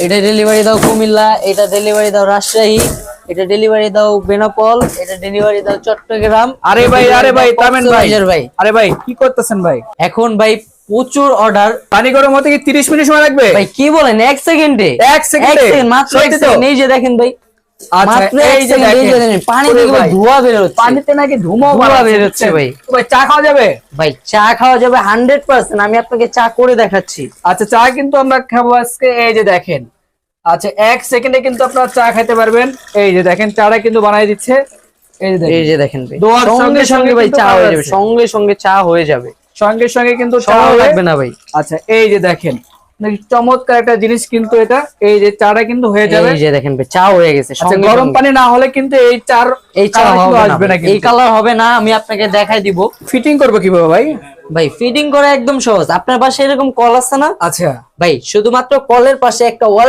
এটা ডেলিভারি দাও কুমিল্লা এটা ডেলিভারি দাও রাজশাহী এটা ডেলিভারি দাও বেনাপল এটা ডেলিভারি দাও চট্টগ্রাম আরে ভাই আরে ভাই তামেন ভাই। ভাই। আরে ভাই কি করতেছেন ভাই? এখন ভাই প্রচুর অর্ডার পানি গরম হতে কি 30 মিনিট সময় লাগবে? ভাই কি বলেন? এক সেকেন্ডে এক সেকেন্ডে? মাত্র এই যে দেখেন ভাই আমি আপনাকে চা করে দেখাচ্ছি। আচ্ছা চা কিন্তু আমরা খাব আজকে এই যে দেখেন। আচ্ছা এক সেকেন্ডে কিন্তু আপনারা চা খেতে পারবেন। এই যে দেখেন চাটা কিন্তু বানাই দিচ্ছে। এই যে এই দেখেন যে দেখেন ভাই। সঙ্গে সঙ্গে ভাই চা হয়ে যাবে সঙ্গে সঙ্গে চা হয়ে যাবে। সঙ্গে সঙ্গে কিন্তু চা লাগবে না ভাই। আচ্ছা এই যে দেখেন। চমৎকার একটা জিনিস কিন্তু এটা। এই যে চাটা কিন্তু হয়ে যাবে। এই যে দেখেন চা হয়ে গেছে আচ্ছা গরম পানি না হলে কিন্তু এই চার এই চা আসবে না এই কালার হবে না আমি আপনাকে দেখাই দিব। ফিটিং করব কীভাবে ভাই? ভাই ফিটিং করা একদম সহজ। আপনার পাশে এরকম কল আছে না? আচ্ছা। ভাই শুধুমাত্র কলের পাশে একটা ওয়াল